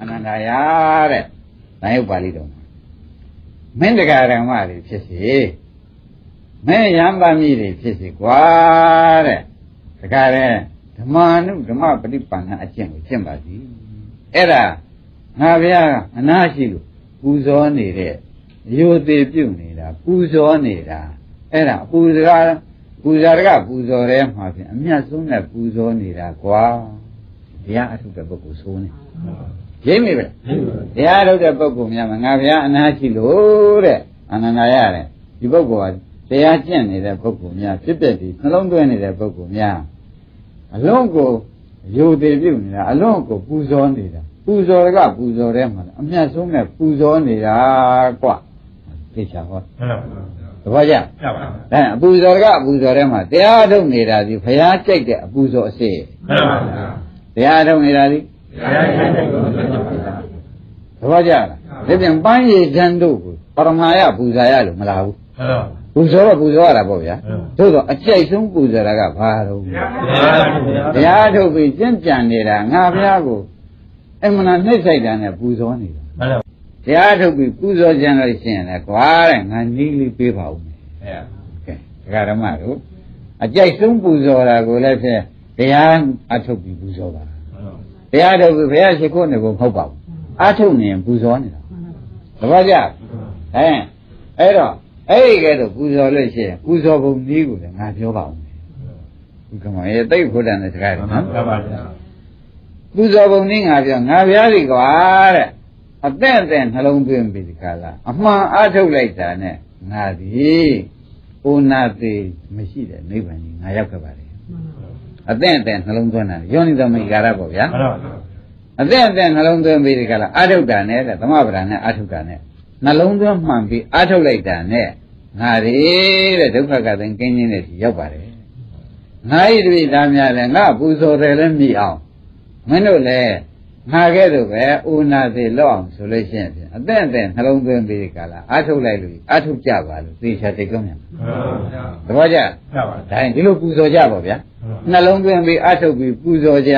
အနန္ဒာယတဲ့နာယုတ်ပါဠိတော်မှာမင်းတရားဓမ္မတွေဖြစ်စီမင်းရံပါမိတွေဖြစ်စီကွာတဲ့တခါတဲ့ဓမ္မနုဓမ္မပฏิပန္နအကျင့်ကိုကျင့်ပါစီအဲ့ဒါငါဗျာအနာရှိလို့ပူဇော်နေတဲ့ရိုသေးပြုတ်နေတာပူဇော်နေတာအဲ့ဒါပူဇာပူဇာတကပူဇော်ရဲမှာဖြင့်အမြတ်ဆုံးနဲ့ပူဇော်နေတာကွာတရားအထုတဲ့ပုဂ္ဂိုလ်ဆိုးနေ ရိမ့်မိပဲတရားထုတ်တဲ့ပုဂ္ဂိုလ်များမှာငါဗျာအနာရှိလို့တဲ့အနန္တရတဲ့ဒီပုဂ္ဂိုလ်ကတရားကျင့်နေတဲ့ပုဂ္ဂိုလ်များဖြစ်တဲ့ဒီနှလုံးသွင်းနေတဲ့ပုဂ္ဂိုလ်များအလုံးကိုယူသေးပြုတ်နေတာအလုံးကိုပူဇော်နေတာပူဇော်ကပူဇော်တဲ့မှာအမြတ်ဆုံးနဲ့ပူဇော်နေတာကွသိချာဟောမှန်ပါဗျာတပည့်ကြရပါအဲအပူဇော်ကအပူဇော်တဲ့မှာတရားထုတ်နေတာဒီဘုရားကြိုက်တဲ့အပူဇော်အစစ်မှန်ပါဗျာတရားထုတ်နေတာဒီတရားရှိတဲ့ကို သိပါဗျာတပည့်ကြလားဒါပြန်ပန်းရည်ချမ်းတို့ကိုပရမယပူဇာရလို့မလားဘူးမှန်ပါပူဇော်တော့ပူဇော်ရတာပေါ့ဗျာဟုတ်သို့တော့အကျိုက်ဆုံးပူဇော်တာကဘာတော့တရားရှိဗျာတရားထုတ်ပြီးကျင့်ကြံနေတာငါဘုရားကိုအမှန်နှိမ့်ဆိုင်တာနဲ့ပူဇော်နေတာမှန်ပါတရားထုတ်ပြီးပူဇော်ကြံလို့ရှိရင်လည်းကွာတဲ့ငါနီးလေးပေးပါဦးမယ်ဗျာကဲဒကာဓမ္မတို့အကြိုက်ဆုံးပူဇော်တာကိုလည်းဖြင့်တရားအထုတ်ပြီးပူဇော်ပါ တရားထုတ်ပြီးဘုရားရှိခိုးနေဖို့မဟုတ်ပါဘူးအထုတ်နေရင်ပူဇော်နေတာသဘောကျအဲအဲ့တော့အဲ့ဒီကဲတော့ပူဇော်လို့ရှိရင်ပူဇော်ပုံနည်းကိုလည်းငါပြောပါဦးမယ်ဒီကမရေတိတ်ဖို့တန်တဲ့စကားတွေနော်မှန်ပါဗျာပူဇော်ပုံနည်းငါပြောငါဘုရားကြီးကွာတဲ့အသက်အသက်နှလုံးသွင်းပြီးဒီကလာအမှန်အထုတ်လိုက်တာနဲ့ငါဒီဩနာသေးမရှိတဲ့နိဗ္ဗာန်ကြီးငါရောက်ခဲ့ပါလေ အသက်အသက်နှလုံးသွင်းတာယောနိသမိကာရပေါ့ဗျာမှန်ပါအသက်အသက်နှလုံးသွင်းပြီးဒီကလာအထုတ်တာနဲ့တဲ့သမဗရာနဲ့အထုတ်တာနဲ့နှလုံးသွင်းမှန်ပြီးအထုတ်လိုက်တာနဲ့ငါဒီတဲ့ဒုက္ခကသိကင်းခြင်းနဲ့ဒီရောက်ပါတယ်ငါဤတပိသားများလည်းငါပူဇော်တယ်လည်းမြည်အောင်မင်းတို့လည်း ငါကဲ့သို့ပဲဥနာသေးလောက်အောင်ဆိုလို့ရှိရင်ဖြင့်အသက်အသက်နှလုံးသွင်းပြီးဒီကလာအထုတ်လိုက်လို့အထုတ်ကြပါလို့သေချာတိတ်ကောင်းမြန်မှန်ပါဗျာသဘောကျရပါဒါရင်ဒီလိုပူဇော်ကြပါဗျာနှလုံးသွင်းပြီးအထုတ်ပြီးပူဇော်ကြ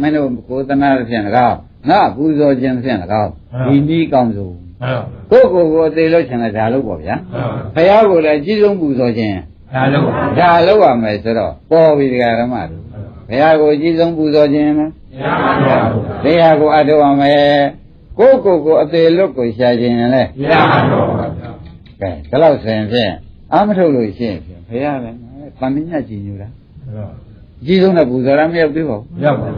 မင်းတို့ကိုယ်တနာဖြင့်၎င်းငါပူဇော်ခြင်းဖြင့်၎င်းဒီနည်းကောင်းဆုံးမှန်ပါကိုယ့်ကိုယ်ကိုယ်သိလို့ချင်တဲ့ဒါလို့ပေါ့ဗျာမှန်ပါဘုရားကိုယ်လည်းအကြီးဆုံးပူဇော်ခြင်းဒါလုံးပါဒါလို့ရမယ်ဆိုတော့ပေါ်ပြီဒကာဓမ္မတို့ ဘုရားကိုအကြီးဆုံးပူဇော်ခြင်းလားရပါဗျာတရားကိုအထောက်အမယ်ကိုယ့်ကိုယ်ကိုအသေးလွတ်ကိုရှာခြင်းလည်းရပါတော့ဗျာကဲဒါလို့ဆိုရင်ဖြင့်အာမထုတ်လို့ရှိရင်ဖြင့်ဘုရားလည်းတန်မြတ်ကြည်ညိုတာအကြီးဆုံးတဲ့ပူဇော်ရမရောက်သေးပါဘူးရပါဗျာ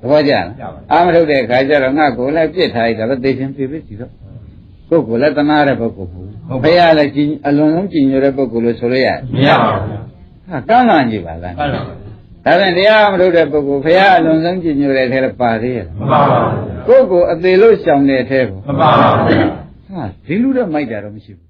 သဘောကျလားရပါအာမထုတ်တဲ့ခါကျတော့ငါကိုယ်လည်းပြစ်ထားလိုက်တာပဲသိချင်းပြစ်ပြစ်စီတော့ကိုယ်ကိုယ်လည်းတနာတဲ့ပုဂ္ဂိုလ်ဘူးဘုရားလည်းကြည်အလွန်ဆုံးကြည်ညိုတဲ့ပုဂ္ဂိုလ်လို့ဆိုလို့ရတယ်မရပါဗျာဟာကမ်းလာကြည့်ပါလားမှန်ပါ ဒါပြန်တရားမထုတ်တဲ့ပုဂ္ဂိုလ်ဘုရားအလွန်ဆုံးကြည်ညိုတဲ့ထဲလည်းပါသေးရဲ့မပါပါဗျာကိုယ့်ကိုယ်အသေးလို့ရှောင်တဲ့အထဲကိုမပါပါဗျာဟာဒီလူတော့မိုက်တာတော့မရှိဘူး